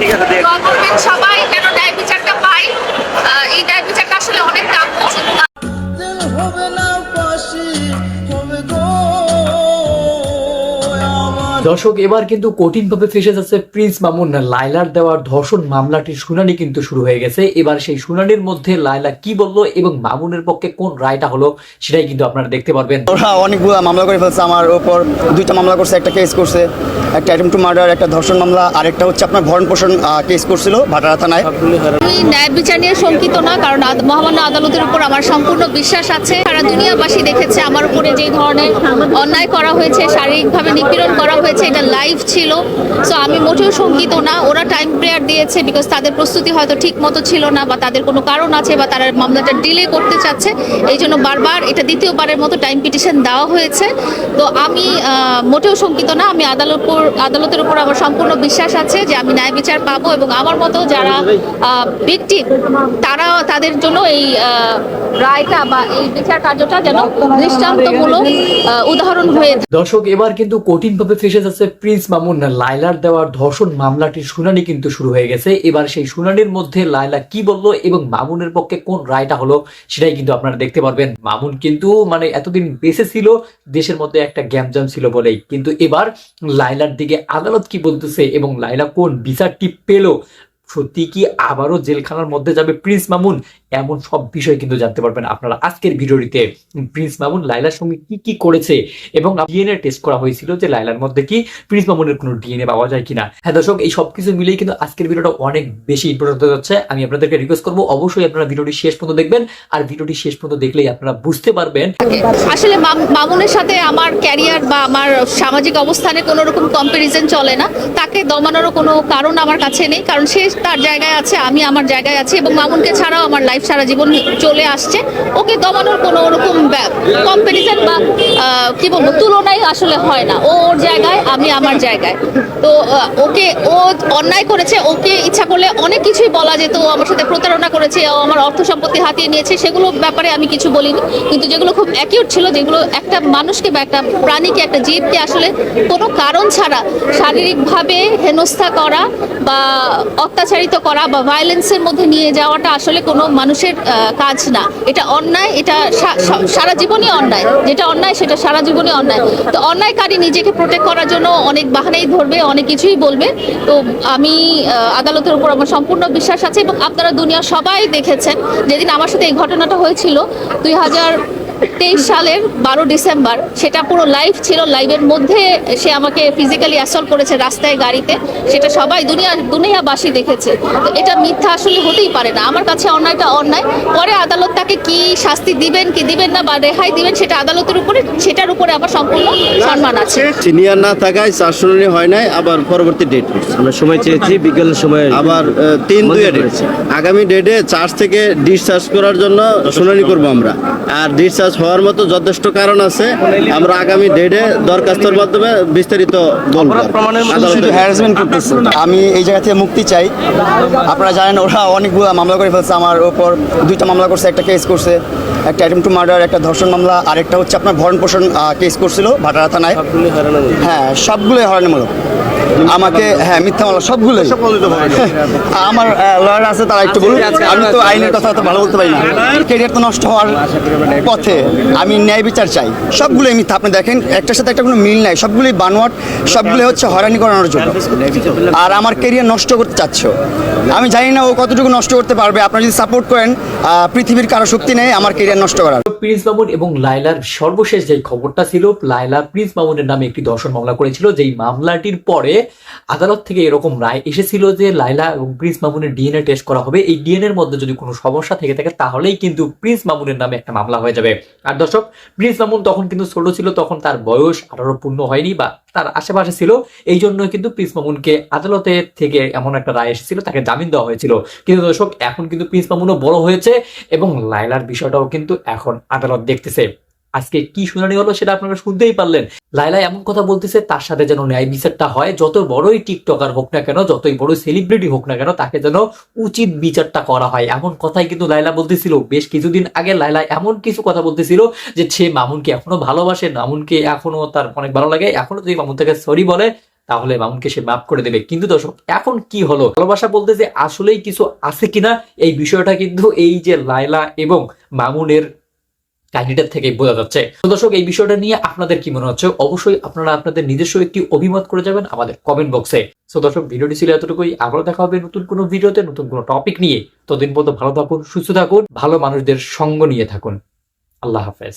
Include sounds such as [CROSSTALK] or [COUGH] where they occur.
ঠিক আছে দেখ। দর্শক এবার কিন্তু কঠিনভাবে ফেসে যাচ্ছে প্রিন্স মামুন। লাইলার দেওয়ার ধর্ষণ মামলাটির শুনানি কিন্তু শুরু হয়ে গেছে। এবার সেই শুনানির মধ্যে লাইলা কি বলল এবং মামুনের পক্ষে কোন রায়টা হলো সেটাই কিন্তু আপনারা দেখতে পারবেন। ওরা অনেকগুলো মামলা করে ফেলছে আমার ওপর দুইটা মামলা করছে একটা কেস করছে। একটা অ্যাটেম্প টু মার্ডার একটা ধর্ষণ মামলা আরেকটা হচ্ছে আপনার ভরণ পোষণ কেস করছিল ভাটারা থানায়। আমি ন্যায় বিচার নিয়ে শঙ্কিত না কারণ মহামান্য আদালতের উপর আমার সম্পূর্ণ বিশ্বাস আছে। সারা দুনিয়াবাসী দেখেছে আমার উপরে যে ধরনের অন্যায় করা হয়েছে শারীরিকভাবে নিপীড়ন করা হয়েছে। এটা লাইভ ছিল। সো আমি মোটেও শঙ্কিত না। ওরা টাইম প্রেয়ার দিয়েছে বিকজ তাদের প্রস্তুতি হয়তো ঠিক মতো ছিল না বা তাদের কোনো কারণ আছে বা তারা মামলাটা ডিলে করতে চাচ্ছে। এই জন্য বারবার এটা দ্বিতীয়বারের মতো টাইম পিটিশন দেওয়া হয়েছে। তো আমি মোটেও শঙ্কিত না। আমি আদালত আদালতের উপর আমার সম্পূর্ণ বিশ্বাস আছে যে আমি ন্যায় বিচার পাবো এবং আমার মতো যারা ব্যক্তি, তারা তাদের জন্য এই রায়টা বা এই বিচার কার্যটা যেন দৃষ্টান্তমূলক উদাহরণ হয়ে দর্শক, এবার কিন্তু কঠিনভাবে ফেসে যাচ্ছে প্রিন্স মামুন লাইলার দেওয়ার ধর্ষণ মামলাটির শুনানি কিন্তু শুরু হয়ে গেছে। এবার সেই শুনানির মধ্যে লাইলা কি বলল এবং মামুনের পক্ষে কোন রায়টা হলো সেটাই কিন্তু আপনারা দেখতে পারবেন। মামুন কিন্তু মানে এতদিন বেঁচে ছিল, দেশের মধ্যে একটা গ্যামজাম ছিল বলেই। কিন্তু এবার লাইলার দিকে আদালত কি বলতেছে এবং লাইলা কোন বিচারটি পেল? সত্যি কি আবারও জেলখানার মধ্যে যাবে প্রিন্স মামুন? এমন সব বিষয় কিন্তু জানতে পারবেন। আপনারা আজকের ভিডিওটিতে প্রিন্স মামুন লাইলার সঙ্গে কি কি করেছে এবং ডিএনএ টেস্ট করা হয়েছিল যে লাইলার মধ্যে কি প্রিন্স মামুনের কোনো ডিএনএ পাওয়া যায় কিনা। হ্যাঁ দর্শক, এই সব কিছু মিলেই কিন্তু আজকের ভিডিওটা অনেক বেশি ইম্পর্টেন্ট হতে যাচ্ছে। আমি আপনাদেরকে রিকোয়েস্ট করব, অবশ্যই আপনারা ভিডিওটি শেষ পর্যন্ত দেখবেন। আর ভিডিওটি শেষ পর্যন্ত দেখলেই আপনারা বুঝতে পারবেন। আসলে মামুনের সাথে আমার ক্যারিয়ার বা আমার সামাজিক অবস্থানে কোনো রকম কম্পারিজন চলে না। তাকে দমানোরও কোনো কারণ আমার কাছে নেই, কারণ সে তার জায়গায় আছে, আমি আমার জায়গায় আছি এবং মামুনকে ছাড়াও আমার লাইফ সারা জীবন চলে আসছে। ওকে দমানোর কোনো ওরকম কম্পারিজন বা কি বলব তুলনায় আসলে হয় না। ও ওর জায়গায় আমি আমার জায়গায়। তো ওকে, ও অন্যায় করেছে, ওকে ইচ্ছা করলে অনেক কিছুই বলা যেত, ও আমার সাথে প্রতারণা করেছে, ও আমার অর্থ সম্পত্তি হাতিয়ে নিয়েছে, সেগুলো ব্যাপারে আমি কিছু বলিনি। কিন্তু যেগুলো খুব অ্যাকিউট ছিল, যেগুলো একটা মানুষকে বা একটা প্রাণীকে, একটা জীবকে আসলে কোনো কারণ ছাড়া শারীরিকভাবে হেনস্থা করা বা অত্যাচারিত করা বা ভায়োলেন্সের মধ্যে নিয়ে যাওয়াটা আসলে কোনো মানুষের কাজ না। এটা অন্যায়, এটা সারা জীবনই অন্যায়। যেটা অন্যায়, সেটা সারা জীবনই অন্যায়। তো অন্যায়কারী নিজেকে প্রোটেক্ট করার জন্য অনেক বাহানাই ধরবে, অনেক কিছুই বলবে। তো আমি আদালতের উপর আমার সম্পূর্ণ বিশ্বাস আছে এবং আপনারা দুনিয়া সবাই দেখেছেন, যেদিন আমার সাথে এই ঘটনাটা হয়েছিল, দুই হাজার তেইশ সালের বারো ডিসেম্বর সেটা পুরো লাইভ ছিল লাইভের মধ্যে সে আমাকে ফিজিক্যালি অ্যাসল্ট করেছে রাস্তায় গাড়িতে সেটা সবাই দুনিয়া দুনিয়াবাসী দেখেছে। তো এটা মিথ্যা আসলে হতেই পারে না। আমার কাছে অন্যায়টা অন্যায়। পরে আদালত তাকে কি শাস্তি দিবেন কি দিবেন না বা রেহাই দিবেন সেটা আদালতের উপরে সেটার উপরে আমার সম্পূর্ণ সম্মান আছে। সিনিয়র না থাকায় চার শুনানি হয় নাই আবার পরবর্তী ডেট আমরা সময় চেয়েছি বিকেলের সময় আবার তিন দুই ডেট। আগামী ডেটে চার্জ থেকে ডিসচার্জ করার জন্য শুনানি করব আমরা। আর ডিসচার্জ হওয়ার মতো যথেষ্ট কারণ আছে। আমরা আগামী ডেটে দরখাস্তর মাধ্যমে বিস্তারিত বলব আমি এই জায়গা থেকে মুক্তি চাই। আপনারা জানেন ওরা অনেকগুলো মামলা করে ফেলছে আমার ওপর। দুইটা মামলা করছে একটা কেস করছে। একটা অ্যাটেম্প টু মার্ডার একটা ধর্ষণ মামলা আরেকটা হচ্ছে আপনার ভরণ পোষণ কেস করছিল ভাটারা থানায়। হ্যাঁ সবগুলোই হরানিমূলক আমাকে হ্যাঁ মিথ্যা মামলা সবগুলোই [LAUGHS] আমার লয়ার আছে তারা একটু বলুন। আমি তো আইনের কথা তো ভালো বলতে পারি না। কেরিয়ার তো নষ্ট হওয়ার পথে আমি ন্যায় বিচার চাই। সবগুলোই মিথ্যা আপনি দেখেন একটার সাথে একটা কোনো মিল নাই। সবগুলোই বানোয়াট সবগুলোই হচ্ছে হয়রানি করানোর জন্য। আর আমার কেরিয়ার নষ্ট করতে চাচ্ছ। আমি জানি না ও কতটুকু নষ্ট করতে পারবে। আপনারা যদি সাপোর্ট করেন আহ, পৃথিবীর কারও শক্তি নেই আমার কেরিয়ার নষ্ট করার। প্রিন্স মামুন এবং লাইলার সর্বশেষ যে খবরটা ছিল লাইলা প্রিন্স মামুনের নামে একটি দর্শন মামলা করেছিল যেই মামলাটির পরে আদালত থেকে এরকম রায় এসেছিল যে লাইলা এবং প্রিন্স মামুনের ডিএনএ টেস্ট করা হবে। এই ডিএনএর মধ্যে যদি কোনো সমস্যা থেকে থাকে, তাহলেই কিন্তু প্রিন্স মামুনের নামে একটা মামলা হয়ে যাবে। আর দর্শক, প্রিন্স মামুন তখন কিন্তু ছোট ছিল, তখন তার বয়স আঠারো পূর্ণ হয়নি বা তার আশেপাশে ছিল। এই জন্য কিন্তু প্রিন্স মামুনকে আদালতে থেকে এমন একটা রায় এসেছিল, তাকে জামিন দেওয়া হয়েছিল। কিন্তু দর্শক, এখন কিন্তু প্রিন্স মামুনও বড় হয়েছে এবং লাইলার বিষয়টাও কিন্তু এখন আদালত দেখতেছে। আজকে কি শুনানি হলো সেটা আপনারা শুনতেই পারলেন। লাইলা এমন কথা বলতেছে, তার সাথে যেন ন্যায় বিচারটা হয়। যত বড়ই টিকটকার হোক না কেন, যতই বড় সেলিব্রিটি হোক না কেন, তাকে যেন উচিত বিচারটা করা হয়। এমন কথাই কিন্তু লাইলা বলতেছিল। বেশ কিছুদিন আগে লাইলা এমন কিছু কথা বলতেছিল যে, সে মামুনকে এখনও ভালোবাসে, মামুনকে এখনও তার অনেক ভালো লাগে। এখনও যদি মামুন তাকে সরি বলে, তাহলে মামুনকে সে মাফ করে দেবে। কিন্তু দর্শক, এখন কি হলো? ভালোবাসা বলতে যে, আসলেই কিছু আছে কিনা, এই বিষয়টা কিন্তু এই যে লাইলা এবং মামুনের কাহিনীটার থেকে বোঝা যাচ্ছে। তো দর্শক, এই বিষয়টা নিয়ে আপনাদের কি মনে হচ্ছে? অবশ্যই আপনারা আপনাদের নিজস্ব একটি অভিমত করে যাবেন আমাদের কমেন্ট বক্সে তো দর্শক, ভিডিওটি ছিল এতটুকুই। আবারও দেখা হবে নতুন কোনো ভিডিওতে, নতুন কোনো টপিক নিয়ে। ততদিন পর্যন্ত ভালো থাকুন, সুস্থ থাকুন, ভালো মানুষদের সঙ্গ নিয়ে থাকুন। আল্লাহ হাফেজ।